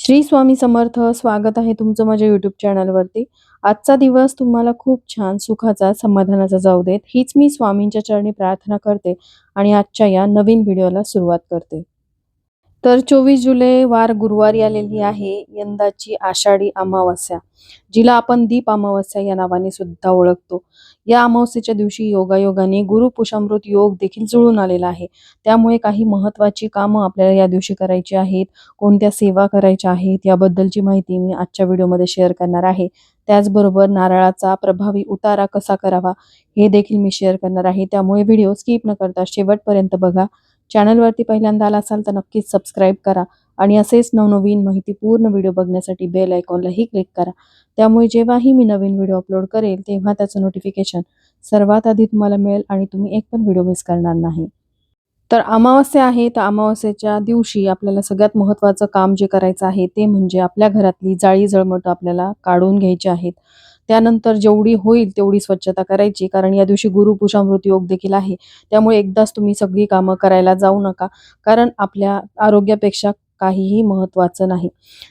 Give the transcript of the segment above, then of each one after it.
श्री स्वामी समर्थ स्वागत आहे तुमचं माझ्या युट्यूब चॅनलवरती आजचा दिवस तुम्हाला खूप छान सुखाचा समाधानाचा जाऊ देत. हीच मी स्वामींच्या चरणी प्रार्थना करते आणि आजच्या या नवीन व्हिडिओला सुरुवात करते. तर चोवीस जुलै वार गुरुवारी आलेली आहे यंदाची आषाढी अमावस्या जिला आपण दीप अमावस्या या नावाने सुद्धा ओळखतो. या अमावस्येच्या दिवशी योगायोगाने गुरुपुषामृत योग देखील जुळून आलेला आहे. त्यामुळे काही महत्त्वाची कामं आपल्याला या दिवशी करायची आहेत. कोणत्या सेवा करायच्या आहेत याबद्दलची माहिती मी आजच्या व्हिडिओमध्ये शेअर करणार आहे. त्याचबरोबर नारळाचा प्रभावी उतारा कसा करावा हे देखील मी शेअर करणार आहे. त्यामुळे व्हिडिओ स्किप न करता शेवटपर्यंत बघा. चॅनलवरती पहिल्यांदा आला असाल तर नक्कीच सबस्क्राईब करा. आणि असेच नवनवीन माहिती पूर्ण व्हिडिओ बघण्यासाठी बेल आयकॉनलाही क्लिक करा. त्यामुळे जेव्हाही मी नवीन व्हिडिओ अपलोड करेल तेव्हा त्याचं नोटिफिकेशन सर्वात आधी तुम्हाला मिळेल आणि तुम्ही एक पण व्हिडिओ मिस करणार नाही. तर अमावस्या आहे तर अमावस्येच्या दिवशी आपल्याला सगळ्यात महत्त्वाचं काम जे करायचं आहे ते म्हणजे आपल्या घरातली जाळी जळमट आपल्याला काढून घ्यायची आहेत. त्यानंतर जेवढी होईल तेवढी स्वच्छता करायची कारण या दिवशी गुरुपुषामृत योग देखील आहे. त्यामुळे एकदाच तुम्ही सगळी कामं करायला जाऊ नका कारण आपल्या आरोग्यापेक्षा काहीही महत्त्वाचं नाही.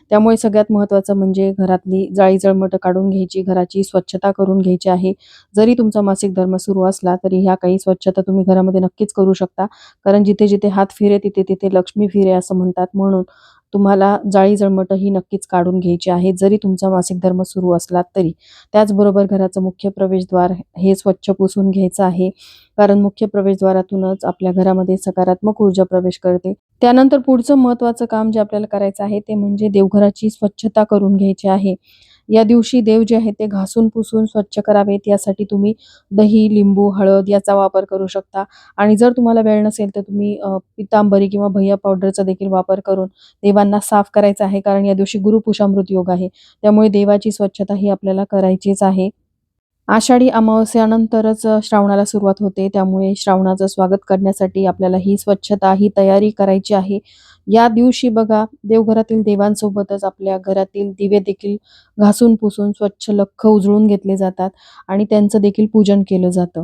त्यामुळे सगळ्यात महत्त्वाचं म्हणजे घरातली जाळी जळमट काढून घ्यायची घराची स्वच्छता करून घ्यायची आहे. जरी तुमचा मासिक धर्म सुरू असला तरी ह्या काही स्वच्छता तुम्ही घरामध्ये नक्कीच करू शकता. कारण जिथे जिथे हात फिरे तिथे तिथे लक्ष्मी फिरे असं म्हणतात. म्हणून तुम्हाला जाळी जळमट ही नक्कीच काढून घ्यायची आहे. जरी तुमचा मासिक धर्म सुरू असला तरी. त्याचबरोबर घराचं मुख्य प्रवेशद्वार हे स्वच्छ पुसून घ्यायचं आहे. कारण मुख्य प्रवेशद्वारातूनच आपल्या घरामध्ये सकारात्मक ऊर्जा प्रवेश करते. त्यानंतर पुढचं महत्त्वाचं काम जे आपल्याला करायचं आहे ते म्हणजे देवघराची स्वच्छता करून घ्यायची आहे. या दिवशी देव जे आहे ते घासून पुसून स्वच्छ करावेत. यासाठी तुम्ही दही लिंबू हळद याचा वापर करू शकता. आणि जर तुम्हाला वेळ नसेल तर तुम्ही अ, पितांबरी किंवा भैया पावडरचा देखील वापर करून देवांना साफ करायचा आहे. कारण या दिवशी गुरुपुषामृत योग आहे. त्यामुळे देवाची स्वच्छता ही आपल्याला करायचीच आहे. आषाढी अमावस्यानंतरच श्रावणाला सुरुवात होते. त्यामुळे श्रावणाचं स्वागत करण्यासाठी आपल्याला ही स्वच्छता ही तयारी करायची आहे. या दिवशी बघा देवघरातील देवांसोबतच आपल्या घरातील दिवे देखील घासून पुसून स्वच्छ लख्ख उजळून घेतले जातात आणि त्यांचं देखील पूजन केलं जातं.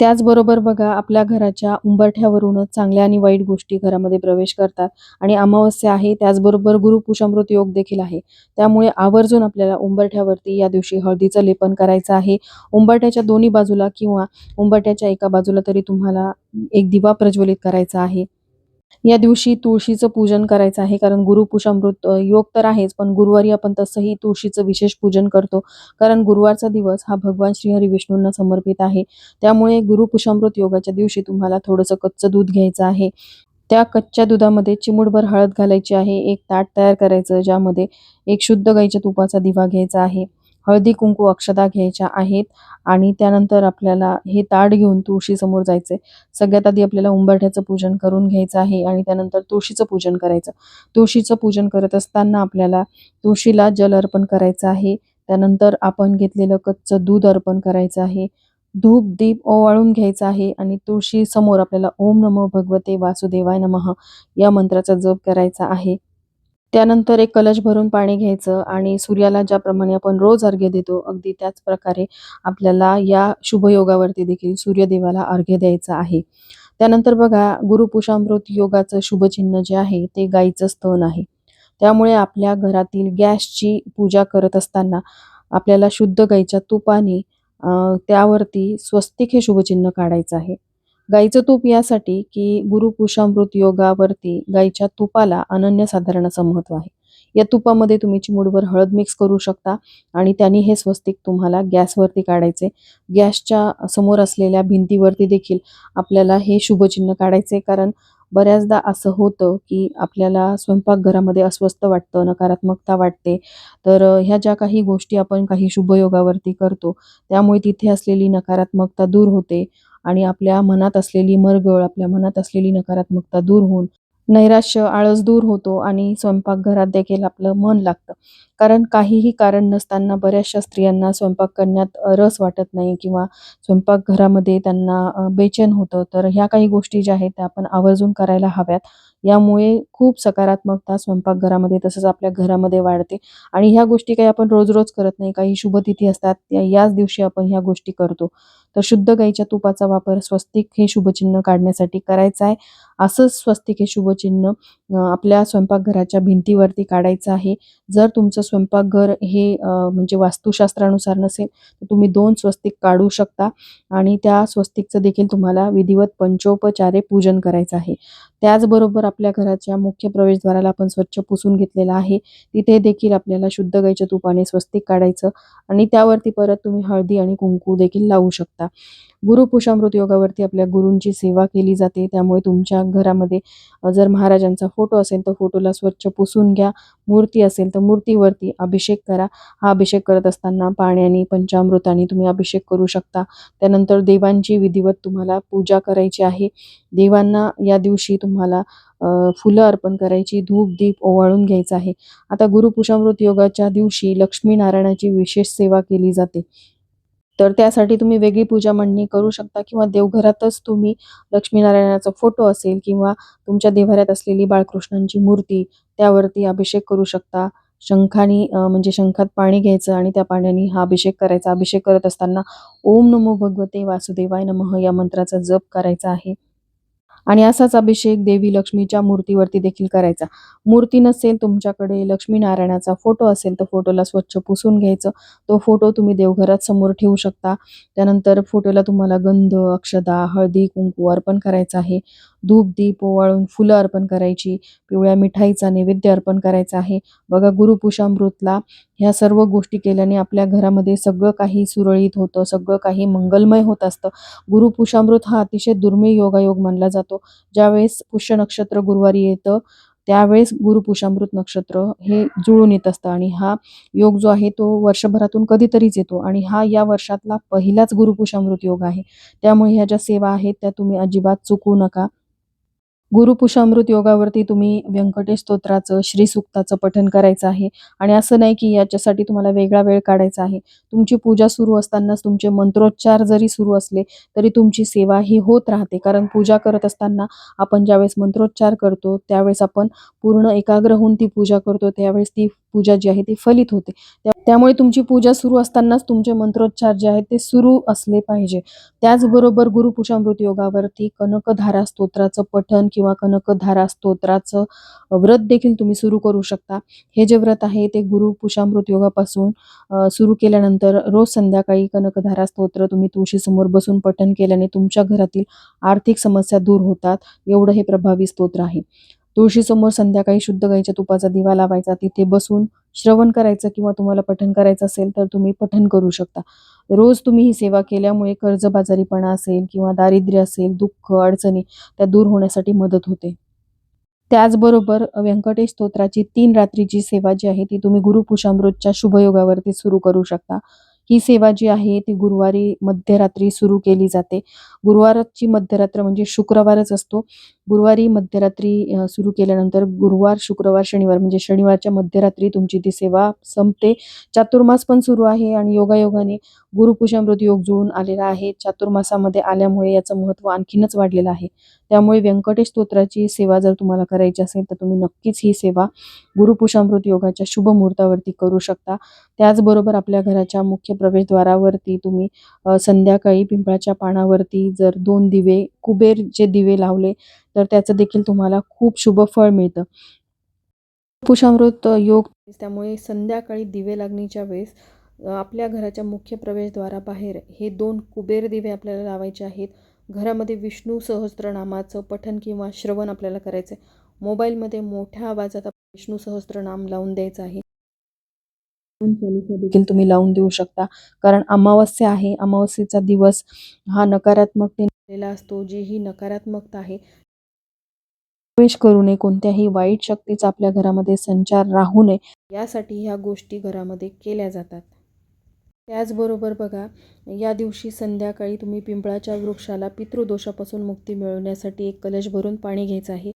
त्याचबरोबर बघा आपल्या घराच्या उंबरठ्यावरूनच चांगल्या आणि वाईट गोष्टी घरामध्ये प्रवेश करतात आणि अमावस्या आहे त्याचबरोबर गुरुपुषामृत योग देखील आहे. त्यामुळे आवर्जून आपल्याला उंबरठ्यावरती या दिवशी हळदीचं लेपन करायचं आहे. उंबरठ्याच्या दोन्ही बाजूला किंवा उंबरठ्याच्या एका बाजूला तरी तुम्हाला एक दिवा प्रज्वलित करायचा आहे. या दिवशी तुळशीचं पूजन करायचं आहे कारण गुरुपुषामृत योग तर आहेच पण गुरुवारी आपण तसंही तुळशीचं विशेष पूजन करतो कारण गुरुवारचा दिवस हा भगवान श्रीहरी विष्णूंना समर्पित आहे. त्यामुळे गुरुपुषामृत योगाच्या दिवशी तुम्हाला थोडंसं कच्चं दूध घ्यायचं आहे. त्या कच्च्या दुधामध्ये चिमूटभर हळद घालायची आहे एक ताट तयार करायचं ज्यामध्ये एक शुद्ध गाईच्या तुपाचा दिवा घ्यायचा आहे. हळदी कुंकू अक्षता घ्यायच्या आहेत आणि त्यानंतर आपल्याला हे ताट घेऊन तुळशीसमोर जायचंय. सगळ्यात आधी आपल्याला उंबरठ्याचं पूजन करून घ्यायचं आहे आणि त्यानंतर तुळशीचं पूजन करायचं. तुळशीचं पूजन करत असताना आपल्याला तुळशीला जल अर्पण करायचं आहे. त्यानंतर आपण घेतलेलं कच्चं दूध अर्पण करायचं आहे. धूप दीप ओवाळून घ्यायचा आहे आणि तुळशी समोर आपल्याला ओम नमो भगवते वासुदेवाय नमः या मंत्राचा जप करायचा आहे. त्यानंतर एक कलश भरून पाणी घ्यायचं आणि सूर्याला ज्याप्रमाणे आपण रोज अर्घ्य देतो अगदी त्याच प्रकारे आपल्याला या शुभयोगावरती देखील सूर्यदेवाला अर्घ्य द्यायचं आहे. त्यानंतर बघा गुरुपुषामृत योगाचं शुभचिन्ह जे आहे ते गाईचं स्तन आहे. त्यामुळे आपल्या घरातील गॅसची पूजा करत असताना आपल्याला शुद्ध गाईच्या तुपाने अ, त्यावरती स्वस्तिक हे शुभचिन्ह काढायचं आहे. गाईचं तूप यासाठी की गुरुपुषामृत योगावरती गाईच्या तुपाला अनन्यसाधारण असं महत्त्व आहे. या तुपामध्ये तुम्ही चिमूडभर हळद मिक्स करू शकता आणि त्यांनी हे स्वस्तिक तुम्हाला गॅसवरती काढायचे. गॅसच्या समोर असलेल्या भिंतीवरती देखील आपल्याला हे शुभचिन्ह काढायचे कारण बऱ्याचदा असं होतं की आपल्याला स्वयंपाकघरामध्ये अस्वस्थ वाटतं नकारात्मकता वाटते. तर ह्या ज्या काही गोष्टी आपण काही शुभयोगावरती करतो त्यामुळे तिथे असलेली नकारात्मकता दूर होते. आणि आपल्या मनात असलेली मरगळ आपल्या मनात असलेली नकारात्मकता दूर होऊन नैराश्य आळस दूर होतो आणि स्वयंपाकघरात देखील आपलं मन लागतं. कारण काहीही कारण नसताना बऱ्याचशा स्त्रियांना स्वयंपाक करण्यात रस वाटत नाही किंवा स्वयंपाकघरामध्ये त्यांना बेचैन होतं. तर ह्या काही गोष्टी ज्या आहेत त्या आपण आवर्जून करायला हव्यात. यामुळे खूप सकारात्मकता स्वयंपाकघरामध्ये तसंच आपल्या घरामध्ये वाढते. आणि ह्या गोष्टी काही आपण रोज रोज करत नाही. काही शुभतिथी असतात याच दिवशी आपण ह्या गोष्टी करतो. तर शुद्ध गाईच्या तुपाचा वापर स्वस्तिक हे शुभचिन्ह काढण्यासाठी करायचा आहे. असंच स्वस्तिक हे शुभचिन्ह आपल्या स्वयंपाकघराच्या भिंतीवरती काढायचं आहे. जर तुमचं स्वयंपाकघर हे म्हणजे वास्तुशास्त्रानुसार नसेल तर तुम्ही दोन स्वस्तिक काढू शकता आणि त्या स्वस्तिकचं देखील तुम्हाला विधिवत पंचोपचारे पूजन करायचं आहे. त्याचबरोबर आपल्या घराच्या मुख्य प्रवेशद्वाराला आपण स्वच्छ पुसून घेतलेला आहे. तिथे देखील आपल्याला शुद्ध गाईच्या तुपाने स्वस्तिक काढायचं आणि त्यावरती परत तुम्ही हळदी आणि कुंकू देखील लावू शकता. गुरुपुषामृत योगावरती आपल्या गुरूंची सेवा केली जाते. त्यामुळे तुमच्या घरामध्ये जर महाराजांचा फोटो असेल तर फोटोला स्वच्छ पुसून घ्या. मूर्ती असेल तर मूर्तीवरती अभिषेक करा. हा अभिषेक करत असताना पाण्याने पंचामृताने तुम्ही अभिषेक करू शकता. त्यानंतर देवांची विधिवत तुम्हाला पूजा करायची आहे. देवांना या दिवशी तुम्हाला फुलं अर्पण करायची धूप दीप ओवाळून घ्यायचं आहे. आता गुरुपुषामृत योगाच्या दिवशी लक्ष्मीनारायणाची विशेष सेवा केली जाते. तर त्यासाठी तुम्ही वेगळी पूजा मांडणी करू शकता किंवा देवघरातच तुम्ही लक्ष्मीनारायणाचा फोटो असेल किंवा तुमच्या देवाऱ्यात असलेली बाळकृष्णांची मूर्ती त्यावरती अभिषेक करू शकता. शंखानी म्हणजे शंखात पाणी घ्यायचं आणि त्या पाण्याने हा अभिषेक करायचा. अभिषेक करत असताना ओम नमो भगवते वासुदेवाय नमः या मंत्राचा जप करायचा आहे. आणि असाच अभिषेक देवी लक्ष्मीच्या मूर्तीवरती देखील करायचा. मूर्ती नसेल तुमच्याकडे लक्ष्मीनारायणाचा फोटो असेल तर फोटोला स्वच्छ पुसून घ्यायचं. तो फोटो तुम्ही देवघरात समोर ठेवू शकता. त्यानंतर फोटोला तुम्हाला गंध अक्षदा हळदी कुंकू अर्पण करायचं आहे. धूप दीप ओवाळून फुलं अर्पण करायची. पिवळ्या मिठाईचा नैवेद्य अर्पण करायचा आहे. बघा गुरुपुषामृतला ह्या सर्व गोष्टी केल्याने आपल्या घरामध्ये सगळं काही सुरळीत होतं सगळं काही मंगलमय होत असतं. गुरुपुषामृत हा अतिशय दुर्मिळ योगायोग मानला जातो. ज्यावेळेस पुष्य नक्षत्र गुरुवारी येतं त्यावेळेस गुरुपुषामृत नक्षत्र हे जुळून येत असतं. आणि हा योग जो आहे तो वर्षभरातून कधीतरीच येतो. आणि हा या वर्षातला पहिलाच गुरुपुषामृत योग आहे. त्यामुळे ह्या ज्या सेवा आहेत त्या तुम्ही अजिबात चुकू नका. गुरुपुषामृत योगावरती तुम्ही व्यंकटेश स्तोत्राचं श्रीसुक्ताचं पठन करायचं आहे. आणि असं नाही की याच्यासाठी तुम्हाला वेगळा वेळ काढायचा आहे. तुमची पूजा सुरू असतानाच तुमचे मंत्रोच्चार जरी सुरू असले तरी तुमची सेवा ही होत राहते. कारण पूजा करत असताना आपण ज्यावेळेस मंत्रोच्चार करतो त्यावेळेस आपण पूर्ण एकाग्र होऊन ती पूजा करतो. त्यावेळेस ती पूजा जी आहे ती फलित होते. त्या- त्यामुळे तुमची पूजा सुरू असतानाच तुमचे मंत्रोच्चार जे आहेत ते सुरू असले पाहिजे. त्याचबरोबर गुरुपुषामृत योगावरती कनकधारा स्तोत्राचं पठन किंवा कनकधारा स्तोत्राचं व्रत देखील तुम्ही सुरू करू शकता. हे जे व्रत आहे ते गुरुपुषामृत योगापासून सुरू केल्यानंतर रोज संध्याकाळी कनकधारा स्तोत्र तुम्ही तुळशीसमोर बसून पठण केल्याने तुमच्या घरातील आर्थिक समस्या दूर होतात. एवढं हे प्रभावी स्तोत्र आहे. तुळशीसमोर संध्याकाळी शुद्ध गाईच्या तुपाचा दिवा लावायचा तिथे बसून श्रवण करायचं किंवा तुम्हाला पठण करायचं असेल तर तुम्ही पठण करू शकता. रोज तुम्ही ही सेवा केल्यामुळे कर्जबाजारीपणा असेल किंवा दारिद्र्य असेल दुःख अडचणी त्या दूर होण्यासाठी मदत होते. त्याचबरोबर व्यंकटेश स्तोत्राची तीन रात्रीची सेवा जी आहे ती तुम्ही गुरुपुषामृतच्या शुभयोगावरती सुरू करू शकता. ही सेवा जी आहे ती गुरुवारी मध्यरात्री सुरू केली जाते. गुरुवारची मध्यरात्र म्हणजे शुक्रवारच असतो. गुरुवारी मध्यरात्री सुरू केल्यानंतर गुरुवार शुक्रवार शनिवार म्हणजे शनिवारच्या मध्यरात्री तुमची ती सेवा संपते. चातुर्मास पण सुरू आहे आणि योगायोगाने गुरुपुषामृत योग जुळून आलेला आहे. चातुर्मासामध्ये आल्यामुळे याचं महत्त्व आणखीनच वाढलेलं आहे. त्यामुळे व्यंकटेश स्तोत्राची सेवा जर तुम्हाला करायची असेल तर तुम्ही नक्कीच ही सेवा गुरुपुषामृत योगाच्या शुभ मुहूर्तावरती करू शकता. त्याचबरोबर आपल्या घराच्या मुख्य प्रवेशद्वारावरती तुम्ही संध्याकाळी पिंपळाच्या पानावरती जर दोन दिवे कुबेर जे दिवे लावले तर त्याचं देखील तुम्हाला खूप शुभ फळ मिळतं. पुषामृत योग त्यामुळे संध्याकाळी दिवे लागणीच्या वेळेस आपल्या घराच्या मुख्य प्रवेशद्वाराबाहेर हे दोन कुबेर दिवे आपल्याला लावायचे आहेत. घरामध्ये विष्णू सहस्त्रनामाचं पठन किंवा श्रवण आपल्याला करायचं आहे मोबाईलमध्ये मोठ्या आवाजात आपण विष्णू सहस्त्रनाम लावून द्यायचं आहे. देखील तुम्ही लावून देऊ शकता. कारण अमावस्या आहे. अमावस्येचा दिवस हा नकारात्मकतेला असतो जी ही नकारात्मकता आहे. प्रवेश करू नये. कोणत्याही वाईट शक्तीचा आपल्या घरामध्ये संचार राहू नये. यासाठी ह्या गोष्टी घरामध्ये केल्या जातात. त्याचबरोबर बघा या दिवशी संध्याकाळी तुम्ही पिंपळाच्या वृक्षाला पितृदोषापासून मुक्ती मिळवण्यासाठी एक कलश भरून पाणी घ्यायचं आहे.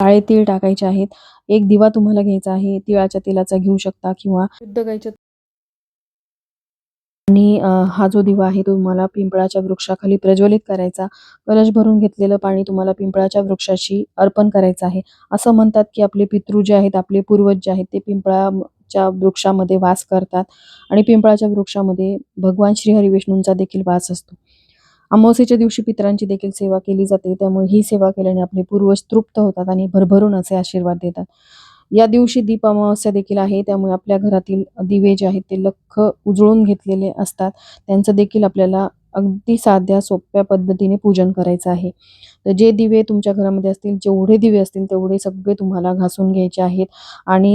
काळे तीळ टाकायचे आहेत. एक दिवा तुम्हाला घ्यायचा आहे. तिळाच्या तेलाचा घेऊ शकता किंवा शुद्ध गायच्या आणि हा जो दिवा आहे तो तुम्हाला पिंपळाच्या वृक्षाखाली प्रज्वलित करायचा. कलश भरून घेतलेलं पाणी तुम्हाला पिंपळाच्या वृक्षाशी अर्पण करायचं आहे. असं म्हणतात की आपले पितृ जे आहेत आपले पूर्वज जे आहेत ते पिंपळा च्या वृक्षामध्ये वास करतात आणि पिंपळाच्या वृक्षामध्ये भगवान श्री हरिविष्णूंचा देखील वास असतो. अमावस्येच्या दिवशी पितरांची देखील सेवा केली जाते त्यामुळे ही सेवा केल्याने आपले पूर्वज तृप्त होतात आणि भरभरून असे आशीर्वाद देतात. या दिवशी दीप अमावस्या देखील आहे त्यामुळे आपल्या घरातील दिवे जे आहेत ते लख्ख उजळून घेतलेले असतात. त्यांचं देखील आपल्याला अगदी साध्या सोप्या पद्धतीने पूजन करायचं आहे. तर जे दिवे तुमच्या घरामध्ये असतील जेवढे दिवे असतील तेवढे सगळे तुम्हाला घासून घ्यायचे आहेत. आणि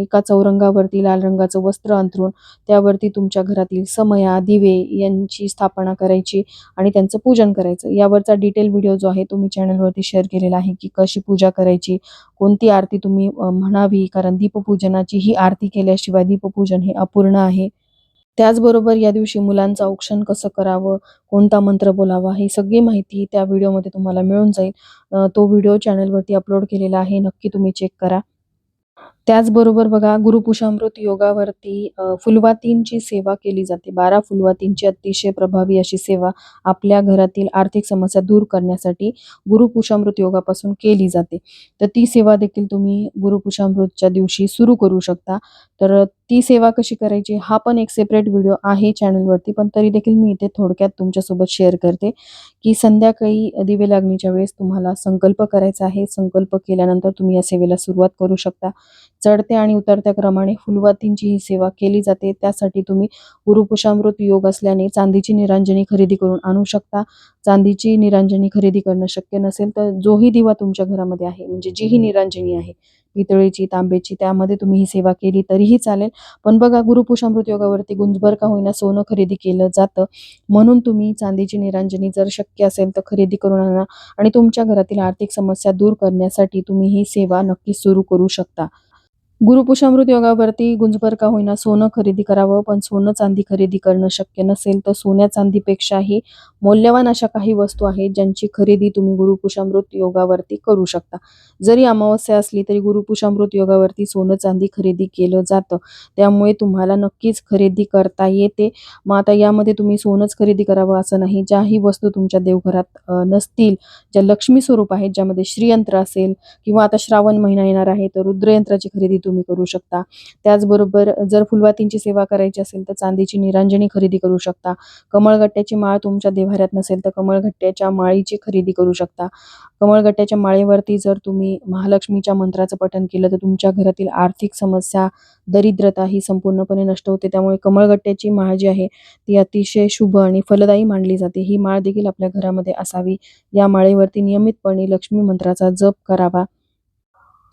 एका चौरंगावरती लाल रंगाचं वस्त्र अंथरून त्यावरती तुमच्या घरातील समया दिवे यांची स्थापना करायची आणि त्यांचं पूजन करायचं. यावरचा डिटेल व्हिडिओ जो आहे तो मी चॅनलवरती शेअर केलेला आहे की कशी पूजा करायची कोणती आरती तुम्ही म्हणावी. कारण दीपपूजनाची ही आरती केल्याशिवाय दीपपूजन हे अपूर्ण आहे. त्याचबरोबर या दिवशी मुलांचं औक्षण कसं करावं कोणता मंत्र बोलावा ही सगळी माहिती त्या व्हिडिओमध्ये तुम्हाला मिळून जाईल. तो व्हिडिओ चॅनलवरती अपलोड केलेला आहे नक्की तुम्ही चेक करा. त्याचबरोबर बघा गुरुपुषामृत योगावरती फुलवातींची सेवा केली जाते. बारा फुलवातींची अतिशय प्रभावी अशी सेवा आपल्या घरातील आर्थिक समस्या दूर करण्यासाठी गुरुपुषामृत योगापासून केली जाते. तर ती सेवा देखील तुम्ही गुरुपुषामृतच्या दिवशी सुरू करू शकता. तर ती सेवा कशी करायची हा पण एक सेपरेट व्हिडिओ आहे चॅनलवरती पण तरी देखील मी इथे थोडक्यात तुमच्यासोबत शेअर करते की संध्याकाळी दिवे लागणीच्या वेळेस तुम्हाला संकल्प करायचा आहे. संकल्प केल्यानंतर तुम्ही या सेवेला सुरुवात करू शकता. चढत्या आणि उतरत्या क्रमाने फुलवातींची ही सेवा केली जाते. त्यासाठी तुम्ही गुरुपुषामृत योग असल्याने चांदीची निरांजनी खरेदी करून आणू शकता. चांदीची निरांजनी खरेदी करणं शक्य नसेल तर जोही दिवा तुमच्या घरामध्ये आहे म्हणजे जी ही निरांजनी आहे. पितळेची तांब्याची त्यामध्ये तुम्ही ही सेवा केली तरीही चालेल. पण बघा गुरुपुषामृत योगावरती गुंजभर का होईना सोनं खरेदी केलं जातं. म्हणून तुम्ही चांदीची निरांजनी जर शक्य असेल तर खरेदी करून आणा. आणि तुमच्या घरातील आर्थिक समस्या दूर करण्यासाठी तुम्ही ही सेवा नक्की सुरू करू शकता. गुरुपुषामृत योगावरती गुंजभर का होईना सोनं खरेदी करावं पण सोनं चांदी खरेदी करणं शक्य नसेल तर सोन्या चांदीपेक्षाही मौल्यवान अशा काही वस्तू आहेत ज्यांची खरेदी तुम्ही गुरुपुषामृत योगावरती करू शकता. जरी अमावस्या असली तरी गुरुपुषामृत योगावरती सोनं चांदी खरेदी केलं जातं. त्यामुळे तुम्हाला नक्कीच खरेदी करता येते. मग आता यामध्ये तुम्ही सोनंच खरेदी करावं असं नाही ज्याही वस्तू तुमच्या देवघरात नसतील ज्या लक्ष्मी स्वरूप आहेत ज्यामध्ये श्रीयंत्र असेल किंवा आता श्रावण महिना येणार आहे तर रुद्रयंत्राची खरेदी तुम्ही करू शकता. त्याचबरोबर जर फुलवातींची सेवा करायची असेल तर चांदीची निरांजनी खरेदी करू शकता. कमळगट्ट्याची माळ तुमच्या देव्हाऱ्यात नसेल तर कमळगट्ट्याच्या माळीची खरेदी करू शकता. कमळगट्ट्याच्या माळेवरती जर तुम्ही महालक्ष्मीच्या मंत्राचं पठण केलं तर तुमच्या घरातील आर्थिक समस्या दरिद्रता ही संपूर्णपणे नष्ट होते. त्यामुळे कमळगट्ट्याची माळ जी आहे ती अतिशय शुभ आणि फलदायी मानली जाते. ही माळ देखील आपल्या घरामध्ये असावी. या माळेवरती नियमितपणे लक्ष्मी मंत्राचा जप करावा.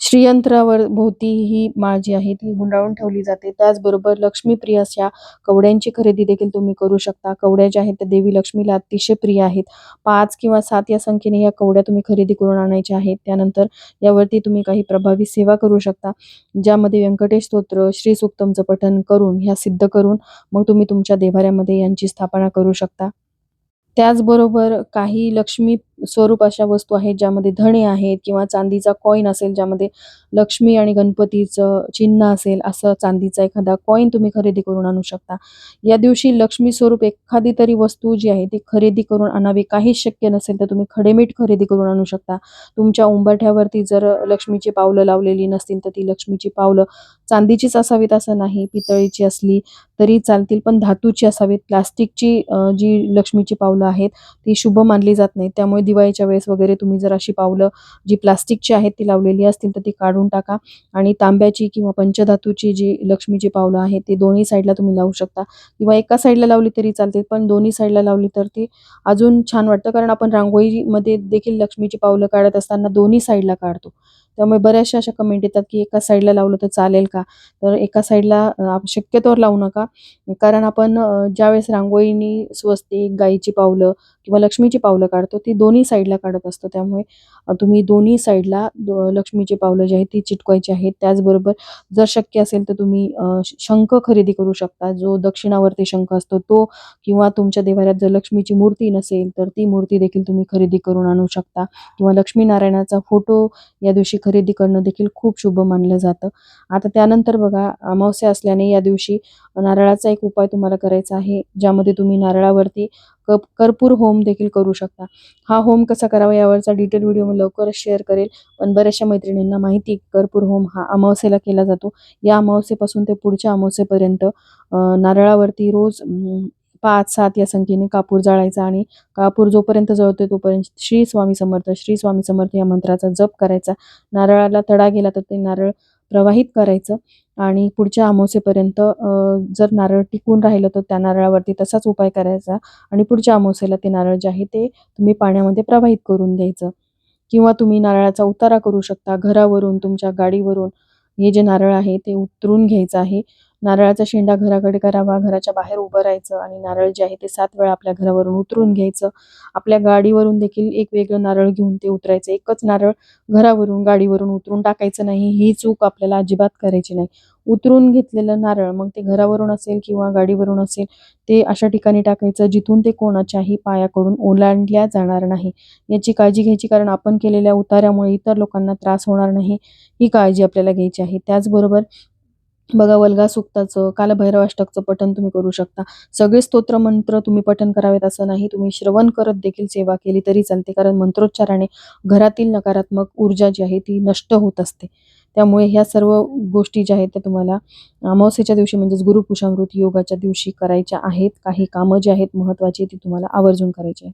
श्रीयंत्रावर भोवती ही माळ जी आहे ती गुंडाळून ठेवली जाते. त्याचबरोबर लक्ष्मीप्रियास अशा कवड्यांची खरेदी देखील तुम्ही करू शकता. कवड्या ज्या आहेत त्या देवी लक्ष्मीला अतिशय प्रिय आहेत. पाच किंवा सात या संख्येने या कवड्या तुम्ही खरेदी करून आणायच्या आहेत. त्यानंतर यावरती तुम्ही काही प्रभावी सेवा करू शकता ज्यामध्ये व्यंकटेश स्तोत्र श्री सुक्तमचं पठन करून ह्या सिद्ध करून मग तुम्ही तुमच्या देवाऱ्यामध्ये यांची स्थापना करू शकता. त्याचबरोबर काही लक्ष्मी स्वरूप अशा वस्तू आहेत ज्यामध्ये धणे आहेत किंवा चांदीचा कॉईन असेल ज्यामध्ये लक्ष्मी आणि गणपतीचं चिन्ह असेल असं चांदीचा एखादा कॉईन तुम्ही खरेदी करून आणू शकता. या दिवशी लक्ष्मी स्वरूप एखादी तरी वस्तू जी आहे ती खरेदी करून आणावी काहीच शक्य नसेल तर तुम्ही खडेमीठ खरेदी करून आणू शकता. तुमच्या उंबरठ्यावरती जर लक्ष्मीची पावलं लावलेली नसतील तर ती लक्ष्मीची पावलं चांदीचीच असावीत असं नाही पितळीची असली तरी चालतील पण धातूची असावीत. प्लास्टिकची जी लक्ष्मीची पावलं आहेत ती शुभ मानली जात नाही त्यामुळे दिवाळीच्या वेळेस वगैरे तुम्ही जर अशी पावलं जी प्लास्टिकची आहेत ती लावलेली असतील तर ती काढून टाका. आणि तांब्याची किंवा पंचधातूची जी लक्ष्मीची पावलं आहेत ती दोन्ही साईडला तुम्ही लावू शकता. किंवा एका साईडला लावली तरी चालते पण दोन्ही साईडला लावली तर ती अजून छान वाटतं. कारण आपण रांगोळीमध्ये देखील लक्ष्मीची पावलं काढत असताना दोन्ही साईडला काढतो. त्यामुळे बऱ्याचशा अशा कमेंट येतात की एका साईडला लावलं तर चालेल का? तर एका साईडला शक्यतोवर लावू नका. कारण आपण ज्यावेळेस रांगोळीनी स्वस्तिक गाईची पावलं किंवा लक्ष्मीची पावलं काढतो ती दोन्ही साईडला काढत असतो. त्यामुळे तुम्ही दोन्ही साईडला दो- लक्ष्मीची पावलं जी आहेत ती चिटकवायची आहेत. त्याचबरोबर जर शक्य असेल तर तुम्ही शंख खरेदी करू शकता. जो दक्षिणावरती शंख असतो तो किंवा तुमच्या देवाऱ्यात जर लक्ष्मीची मूर्ती नसेल तर ती मूर्ती देखील तुम्ही खरेदी करून आणू शकता. किंवा लक्ष्मीनारायणाचा फोटो या दिवशी खरेदी करणं देखील खूप शुभ मानलं जातं. आता त्यानंतर बघा अमावस्या असल्याने या दिवशी नारळाचा एक उपाय तुम्हाला करायचा आहे ज्यामध्ये तुम्ही नारळावरती कप कर्पूर होम देखील करू शकता. हा होम कसा करावा यावरचा डिटेल व्हिडिओ मी लवकरच शेअर करेल पण बऱ्याचशा मैत्रिणींना माहिती कर्पूर होम हा अमावस्येला केला जातो. या अमावस्येपासून ते पुढच्या अमावस्येपर्यंत नारळावरती रोज पाच सात या संख्येने कापूर जाळायचा आणि कापूर जोपर्यंत जळतोय तोपर्यंत श्री स्वामी समर्थ श्री स्वामी समर्थ या मंत्राचा जप करायचा. नारळाला तडा गेला तर ते नारळ प्रवाहित करायचं आणि पुढच्या अमावस्येपर्यंत जर नारळ टिकून राहिलं तर त्या नारळावरती तसाच उपाय करायचा आणि पुढच्या अमावस्येला ते नारळ जे आहे ते तुम्ही पाण्यामध्ये प्रवाहित करून द्यायचं. किंवा तुम्ही नारळाचा उतारा करू शकता. घरावरून तुमच्या गाडीवरून हे जे नारळ आहे ते उतरून घ्यायचं आहे. नारळाचा शेंडा घराकडे करावा घराच्या बाहेर उभं राहायचं आणि नारळ जे आहे ते सात वेळा आपल्या घरावरून उतरून घ्यायचं. आपल्या गाडीवरून देखील एक वेगळं नारळ घेऊन ते उतरायचं. एकच नारळ घरावरून गाडीवरून उतरून टाकायचं नाही ही चूक आपल्याला अजिबात करायची नाही. उतरून घेतलेलं नारळ मग ते घरावरून असेल किंवा गाडीवरून असेल ते अशा ठिकाणी टाकायचं जिथून ते कोणाच्याही पायाकडून ओलांडल्या जाणार नाही. याची काळजी घ्यायची कारण आपण केलेल्या उतार्यामुळे इतर लोकांना त्रास होणार नाही. ही काळजी आपल्याला घ्यायची आहे. त्याचबरोबर बघा वल्गा सुक्ताचं कालभैरवाष्टकचं पठण तुम्ही करू शकता. सगळे स्तोत्र मंत्र तुम्ही पठण करावेत असं नाही. तुम्ही श्रवण करत देखील सेवा केली तरी चालते. कारण मंत्रोच्चाराने घरातील नकारात्मक ऊर्जा जी आहे ती नष्ट होत असते. त्यामुळे ह्या सर्व गोष्टी ज्या आहेत त्या तुम्हाला अमावस्येच्या दिवशी म्हणजेच गुरुपुषामृत योगाच्या दिवशी करायच्या आहेत. काही कामं जी आहेत महत्त्वाची ती तुम्हाला आवर्जून करायची आहेत.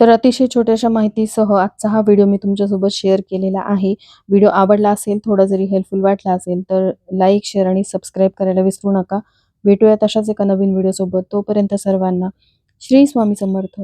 तर अतिशय छोट्याशा माहितीसह आजचा हा व्हिडिओ मी तुमच्यासोबत शेअर केलेला आहे. व्हिडिओ आवडला असेल थोडा जरी हेल्पफुल वाटला असेल तर लाईक शेअर आणि सबस्क्राईब करायला विसरू नका. भेटूयात अशाच एका नवीन व्हिडिओसोबत. तोपर्यंत सर्वांना श्री स्वामी समर्थ.